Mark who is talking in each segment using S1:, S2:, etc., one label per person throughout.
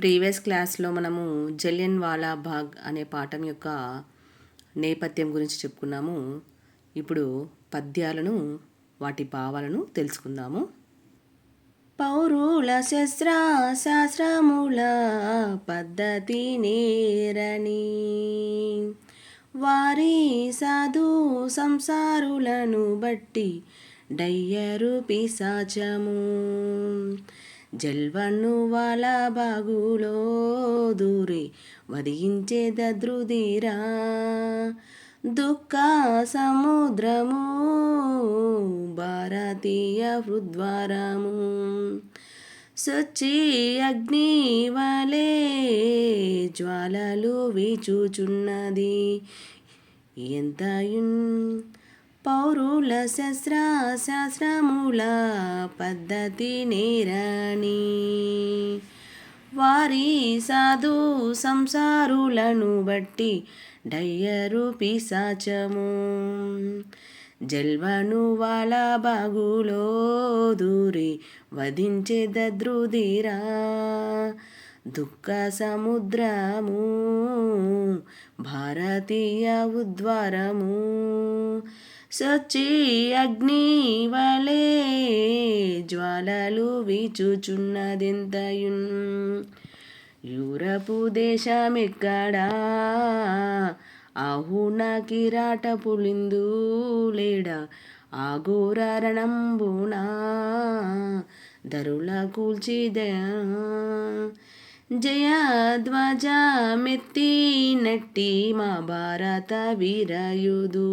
S1: Previous క్లాస్లో మనము జలియన్ వాలా బాగ్ అనే పాఠం యొక్క నేపథ్యం గురించి చెప్పుకున్నాము. ఇప్పుడు పద్యాలను వాటి భావాలను తెలుసుకుందాము. పౌరుల శస్త్ర శాస్త్రముల పద్ధతి నేరని వారి సాధు సంసారులను బట్టి డయ్యరు పిశాచము. జల్వన్ను వాళ్ళ బాగులో దూరి వదించే దద్రుదీరా. దుఃఖ సముద్రము భారతీయ హృద్వారము. సొచ్చి అగ్ని వలే జ్వాలలు వీచుచున్నది. ఎంతయున్ పౌరుల శస్త్ర శాస్త్రముల పద్ధతి నేరణి వారి సాధు సంసారులను బట్టి డయ్యరు పిశాచము. జల్వను వాళ్ళ బాగులో దూరి వధించే దద్రుదిరా. దుఃఖ సముద్రము భారతీయ ఉద్వారము సచి అగ్ని వలే జ్వాలలు వీచుచున్నదెంతయున్? యూరపు దేశమెక్కడా? ఆహున కిరాట పులిందు లేడా? ఆఘోర రణంబునా? ధరుల కూల్చిద జయధ్వజ మెత్తినట్టి మా భారత వీరయుదు.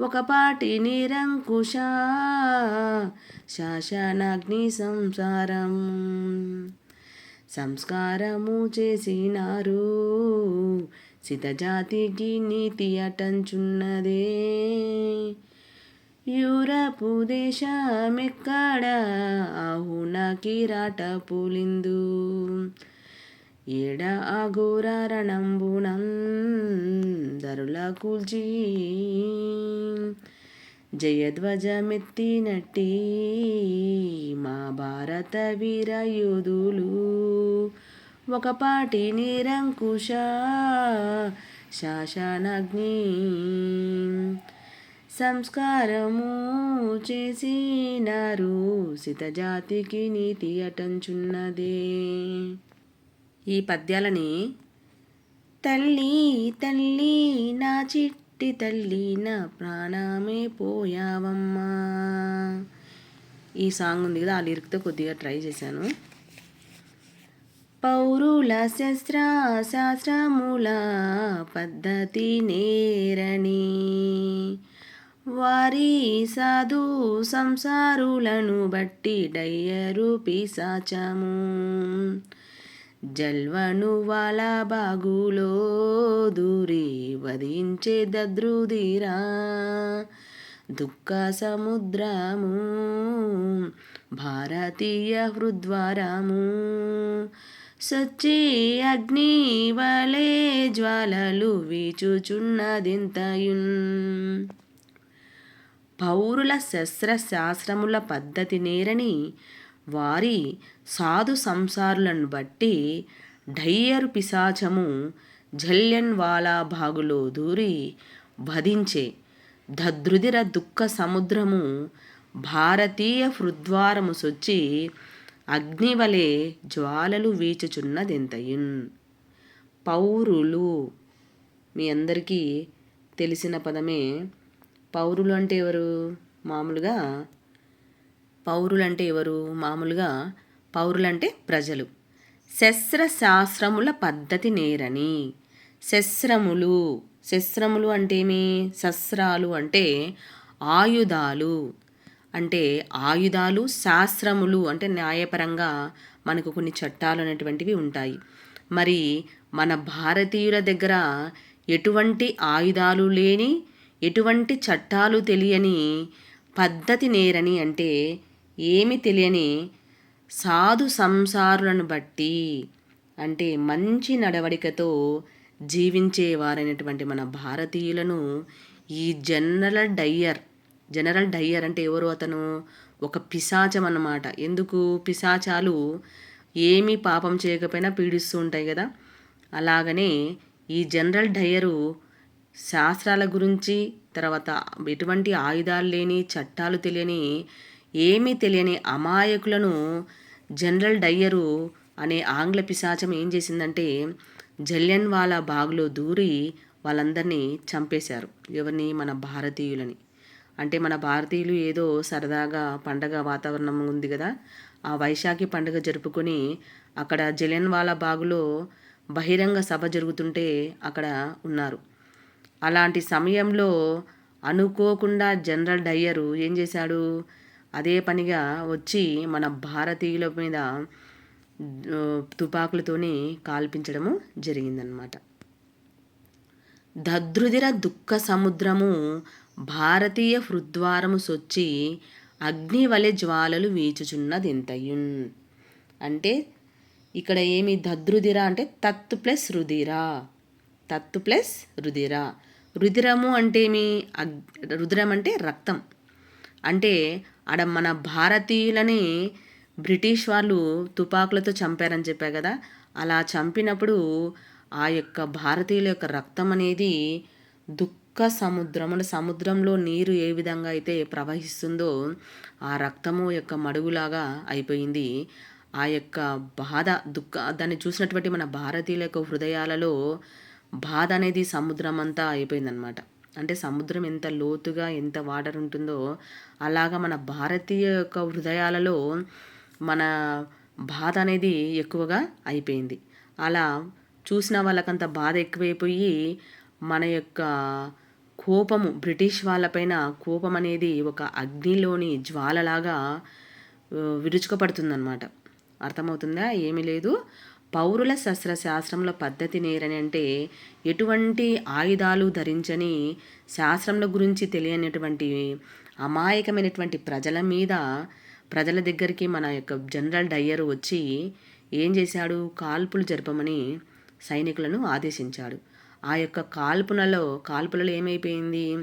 S1: ఒకపాటి నిరంకుశ శాసనాగ్ని సంసారం. సంస్కారము చేసినారు సితజాతికి నీతి అటంచున్నదే. యూరపు దేశమెక్కడ ఆహున కిరాట పులిందు. ఏడ అఘోర రణంబునం ధరుల కూల్చి. జయధ్వజమెత్తినట్టి మా భారత వీరయోధులు. ఒకపాటి నిరంకుశ శాసనాగ్ని సంస్కారము చేసినారు సితజాతికి నీతి అటంచున్నదే. ఈ పద్యాలని తల్లి తల్లి నా చిట్టి తల్లి నా ప్రాణమే పోయావమ్మా ఈ సాంగ్ ఉంది కదా ఆ లిరిక్తో కొద్దిగా ట్రై చేశాను. పౌరుల శస్త్ర శాస్త్రముల పద్ధతి నేరని వారి సాధు సంసారులను బట్టి డయ్యరు పిశాచము. జల్వను వాళ్ళ బాగులో దూరి వధించే దద్రుదిరా. దుఃఖ సముద్రము భారతీయ హృద్వారము సచ్చి అగ్ని వలే జ్వాలలు వీచుచున్నదింతయున్? పౌరుల శస్త్ర శాస్త్రముల పద్ధతి నేరని వారి సాధు సంసారులను బట్టి డయ్యరు పిశాచము జల్యన్ వాలా భాగులో దూరి వధించే. దదృదిర దుఃఖ సముద్రము భారతీయ హృద్వారము సొచ్చి అగ్నివలే జ్వాలలు వీచుచున్నదెంతయున్? పౌరులు మీ అందరికీ తెలిసిన పదమే. పౌరులు అంటే ఎవరు? మామూలుగా? పౌరులు అంటే ఎవరు? మామూలుగా పౌరులంటే ప్రజలు. శస్త్రశాస్త్రముల పద్ధతి నేరని. శస్త్రములు శస్త్రములు అంటేమి శస్త్రాలు అంటే ఆయుధాలు. అంటే ఆయుధాలు శాస్త్రములు అంటే న్యాయపరంగా మనకు కొన్ని చట్టాలు అనేటువంటివి ఉంటాయి. మరి మన భారతీయుల దగ్గర ఎటువంటి ఆయుధాలు లేని ఎటువంటి చట్టాలు తెలియని పద్ధతి నేరని అంటే ఏమి తెలియని సాధు సంసారులను బట్టి అంటే మంచి నడవడికతో జీవించేవారైనటువంటి మన భారతీయులను ఈ జనరల్ డయ్యర్ జనరల్ డయ్యర్ అంటే ఎవరు అతను? ఒక పిశాచం అన్నమాట ఎందుకు? పిశాచాలు ఏమీ పాపం చేయకపోయినా పీడిస్తూ ఉంటాయి కదా. అలాగనే ఈ జనరల్ డయ్యరు శాస్త్రాల గురించి తర్వాత ఎటువంటి ఆయుధాలు లేని చట్టాలు తెలియని ఏమీ తెలియని అమాయకులను జనరల్ డయ్యరు అనే ఆంగ్ల పిశాచం ఏం చేసిందంటే జల్యన్ వాళ్ళ బాగులో దూరి వాళ్ళందరినీ చంపేశారు. ఎవరిని? మన భారతీయులని. అంటే మన భారతీయులు ఏదో సరదాగా పండగ వాతావరణం ఉంది కదా ఆ వైశాఖి పండుగ జరుపుకొని అక్కడ జలియన్వాలా బాగులో బహిరంగ సభ జరుగుతుంటే అక్కడ ఉన్నారు. అలాంటి సమయంలో అనుకోకుండా జనరల్ డయ్యరు ఏం చేశాడు? అదే పనిగా వచ్చి మన భారతీయుల మీద తుపాకులతోని కాల్పించడము జరిగిందనమాట దద్రుదిర దుఃఖ సముద్రము భారతీయ హృద్వారము సొచ్చి అగ్ని వలె జ్వాలలు వీచుచున్నదెంతయున్? అంటే ఇక్కడ ఏమి దద్రుదిర అంటే తత్తు ప్లస్ రుధిర. తత్తు ప్లస్ రుధిర. రుధిరము అంటే ఏమి రుధిరం అంటే రక్తం. అంటే ఆడ మన భారతీయులని బ్రిటిష్ వాళ్ళు తుపాకులతో చంపారని చెప్పా కదా. అలా చంపినప్పుడు ఆ యొక్క భారతీయుల యొక్క రక్తం అనేది దుఃఖ సముద్రం సముద్రంలో నీరు ఏ విధంగా అయితే ప్రవహిస్తుందో ఆ రక్తము యొక్క మడుగులాగా అయిపోయింది. ఆ యొక్క బాధ దుఃఖ దాన్ని చూసినటువంటి మన భారతీయుల యొక్క హృదయాలలో బాధ అనేది సముద్రం అంతా అయిపోయిందనమాట అంటే సముద్రం ఎంత లోతుగా ఎంత వాటర్ ఉంటుందో అలాగా మన భారతీయ యొక్క హృదయాలలో మన బాధ అనేది ఎక్కువగా అయిపోయింది. అలా చూసిన వాళ్ళకంత బాధ ఎక్కువైపోయి మన యొక్క కోపము బ్రిటిష్ వాళ్ళపైన కోపం అనేది ఒక అగ్నిలోని జ్వాలలాగా విరుచుకపడుతుందన్నమాట. అర్థమవుతుందా? ఏమీ లేదు. పౌరుల శస్త్ర శాస్త్రంలో పద్ధతి నేరని అంటే ఎటువంటి ఆయుధాలు ధరించని శాస్త్రంల గురించి తెలియనటువంటి అమాయకమైనటువంటి ప్రజల మీద ప్రజల దగ్గరికి మన యొక్క జనరల్ డయ్యర్ వచ్చి ఏం చేశాడు? కాల్పులు జరపమని సైనికులను ఆదేశించాడు. ఆ యొక్క కాల్పులలో కాల్పులలో ఏమైపోయింది?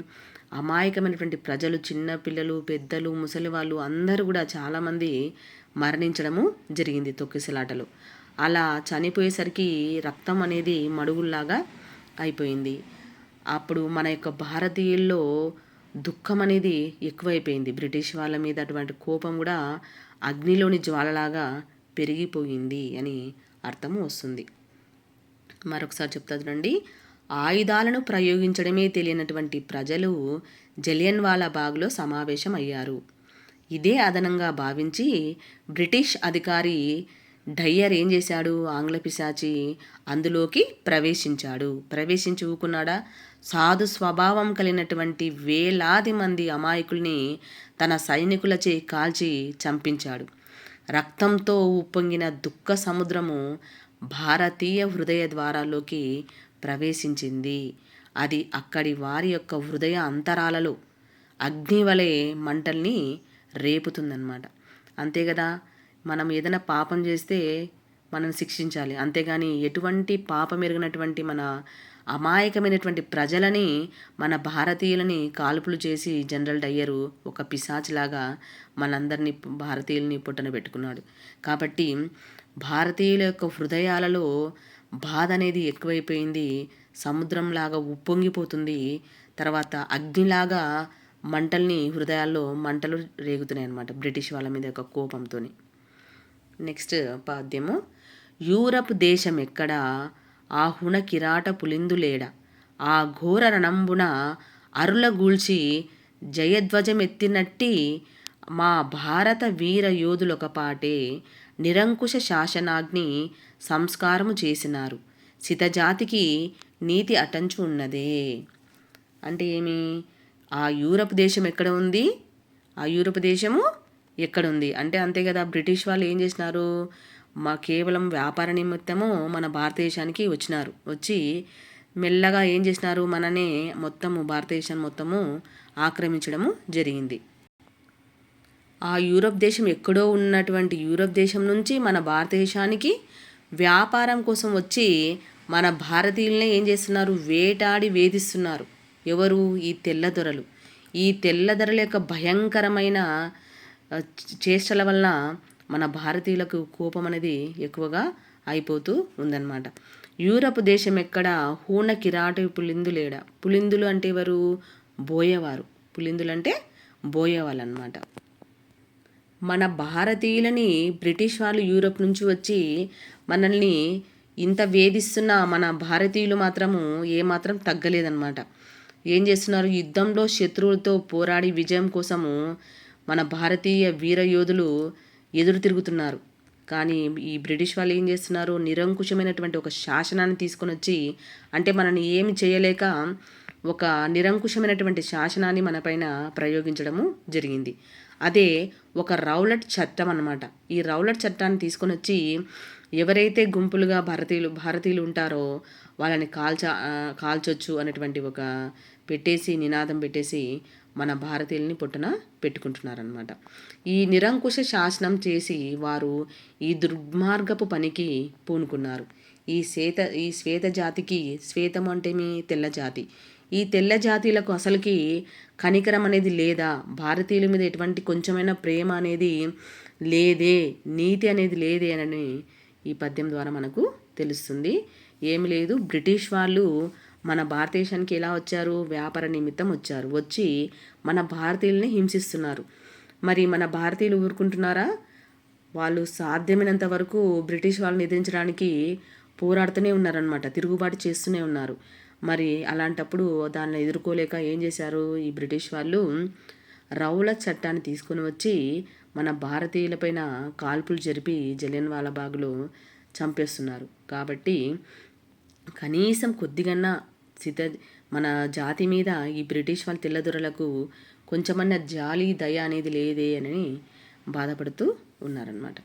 S1: అమాయకమైనటువంటి ప్రజలు చిన్న పిల్లలు పెద్దలు ముసలి వాళ్ళు అందరూ కూడా చాలామంది మరణించడము జరిగింది తొక్కిసలాటలో. అలా చనిపోయేసరికి రక్తం అనేది మడుగుల్లాగా అయిపోయింది. అప్పుడు మన యొక్క భారతీయుల్లో దుఃఖం అనేది ఎక్కువైపోయింది. బ్రిటిష్ వాళ్ళ మీద అటువంటి కోపం కూడా అగ్నిలోని జ్వాలలాగా పెరిగిపోయింది అని అర్థం వస్తుంది. మరొకసారి చెప్తా చూడండి. ఆయుధాలను ప్రయోగించడమే తెలియనటువంటి ప్రజలు జలియన్ వాలా బాగ్లో సమావేశం అయ్యారు ఇదే అదనంగా భావించి బ్రిటిష్ అధికారి డయ్యర్ ఏం చేశాడు? ఆంగ్ల పిశాచి అందులోకి ప్రవేశించాడు. ప్రవేశించి ఊకున్నాడా? సాధు స్వభావం కలిగినటువంటి వేలాది మంది అమాయకుల్ని తన సైనికులచే కాల్చి చంపించాడు. రక్తంతో ఉప్పొంగిన దుఃఖ సముద్రము భారతీయ హృదయ ద్వారాల్లోకి ప్రవేశించింది. అది అక్కడి వారి యొక్క హృదయ అంతరాలలో అగ్ని వలె మంటల్ని రేపుతుందన్నమాట. అంతే కదా? మనం ఏదైనా పాపం చేస్తే మనం శిక్షించాలి. అంతేగాని ఎటువంటి పాపం ఎరిగినటువంటి మన అమాయకమైనటువంటి ప్రజలని మన భారతీయులని కాల్పులు చేసి జనరల్ డయ్యరు ఒక పిశాచిలాగా మనందరినీ భారతీయుల్ని పుట్టన పెట్టుకున్నాడు. కాబట్టి భారతీయుల యొక్క హృదయాలలో బాధ అనేది ఎక్కువైపోయింది. సముద్రంలాగా ఉప్పొంగిపోతుంది. తర్వాత అగ్నిలాగా మంటల్ని హృదయాల్లో మంటలు రేగుతున్నాయి అన్నమాట బ్రిటిష్ వాళ్ళ మీద యొక్క కోపంతోని. నెక్స్ట్ పాద్యము. యూరప్ దేశం ఎక్కడ? ఆ హుణ కిరాట పులిందులేడ. ఆ ఘోర రణంబున అరుల గూల్చి జయధ్వజమెత్తినట్టి మా భారత వీర యోధులొకపాటే నిరంకుశ శాసనాగ్ని సంస్కారము చేసినారు. సితజాతికి నీతి అటంచు ఉన్నదే. అంటే ఏమి? ఆ యూరప్ దేశం ఎక్కడ ఉంది? ఆ యూరప్ దేశము ఎక్కడుంది? అంటే అంతే కదా బ్రిటిష్ వాళ్ళు ఏం చేసినారు? మా కేవలం వ్యాపార నిమిత్తము మన భారతదేశానికి వచ్చినారు. వచ్చి మెల్లగా ఏం చేసినారు? మననే మొత్తము భారతదేశం మొత్తము ఆక్రమించడము జరిగింది. ఆ యూరప్ దేశం ఎక్కడో ఉన్నటువంటి యూరప్ దేశం నుంచి మన భారతదేశానికి వ్యాపారం కోసం వచ్చి మన భారతీయులనే ఏం చేస్తున్నారు? వేటాడి వేధిస్తున్నారు. ఎవరు? ఈ తెల్లదొరలు. ఈ తెల్లదొరల యొక్క భయంకరమైన చేష్టల వలన మన భారతీయులకు కోపం అనేది ఎక్కువగా అయిపోతూ ఉందన్నమాట. యూరప్ దేశం ఎక్కడ హూణ కిరాటి పులిందులేడ పులిందులు అంటే ఎవరు? బోయేవారు. పులిందులు అంటే బోయేవాళ్ళు అనమాట మన భారతీయులని బ్రిటిష్ వాళ్ళు యూరప్ నుంచి వచ్చి మనల్ని ఇంత వేధిస్తున్న మన భారతీయులు మాత్రము ఏమాత్రం తగ్గలేదన్నమాట. ఏం చేస్తున్నారు? యుద్ధంలో శత్రువులతో పోరాడి విజయం కోసము మన భారతీయ వీర యోధులు ఎదురు తిరుగుతున్నారు. కానీ ఈ బ్రిటిష్ వాళ్ళు ఏం చేస్తున్నారు? నిరంకుశమైనటువంటి ఒక శాసనాన్ని తీసుకొని వచ్చి అంటే మనని ఏమి చేయలేక ఒక నిరంకుశమైనటువంటి శాసనాన్ని మనపైన ప్రయోగించడము జరిగింది. అదే ఒక రౌలట్ చట్టం అన్నమాట. ఈ రౌలట్ చట్టాన్ని తీసుకొని వచ్చి ఎవరైతే గుంపులుగా భారతీయులు భారతీయులు ఉంటారో వాళ్ళని కాల్చ కాల్చొచ్చు అనేటువంటి ఒక పెట్టేసి నినాదం పెట్టేసి మన భారతీయుల్ని పుట్టున పెట్టుకుంటున్నారనమాట ఈ నిరంకుశ శాసనం చేసి వారు ఈ దుర్మార్గపు పనికి పూనుకున్నారు. ఈ శ్వేత ఈ శ్వేత జాతికి శ్వేతం అంటే మీ తెల్ల జాతి. ఈ తెల్ల జాతీయులకు అసలుకి కనికరం అనేది లేదా? భారతీయుల మీద ఎటువంటి కొంచెమైనా ప్రేమ అనేది లేదే నీతి అనేది లేదే అని ఈ పద్యం ద్వారా మనకు తెలుస్తుంది. ఏమి లేదు. బ్రిటిష్ వాళ్ళు మన భారతదేశానికి ఎలా వచ్చారు? వ్యాపార నిమిత్తం వచ్చారు. వచ్చి మన భారతీయుల్ని హింసిస్తున్నారు. మరి మన భారతీయులు ఊరుకుంటున్నారా? వాళ్ళు సాధ్యమైనంత వరకు బ్రిటిష్ వాళ్ళని ఎదిరించడానికి పోరాడుతూనే ఉన్నారనమాట తిరుగుబాటు చేస్తూనే ఉన్నారు. మరి అలాంటప్పుడు దాన్ని ఎదుర్కోలేక ఏం చేశారు? ఈ బ్రిటిష్ వాళ్ళు రౌల చట్టాన్ని తీసుకొని వచ్చి మన భారతీయులపైన కాల్పులు జరిపి జలియన్ బాగులో చంపేస్తున్నారు. కాబట్టి కనీసం కొద్దిగన్నా సిత మన జాతి మీద ఈ బ్రిటిష్ వాళ్ళ తెల్లదొరలకు కొంచెమన్నా జాలి దయ అనేది లేదే అని బాధపడుతూ ఉన్నారనమాట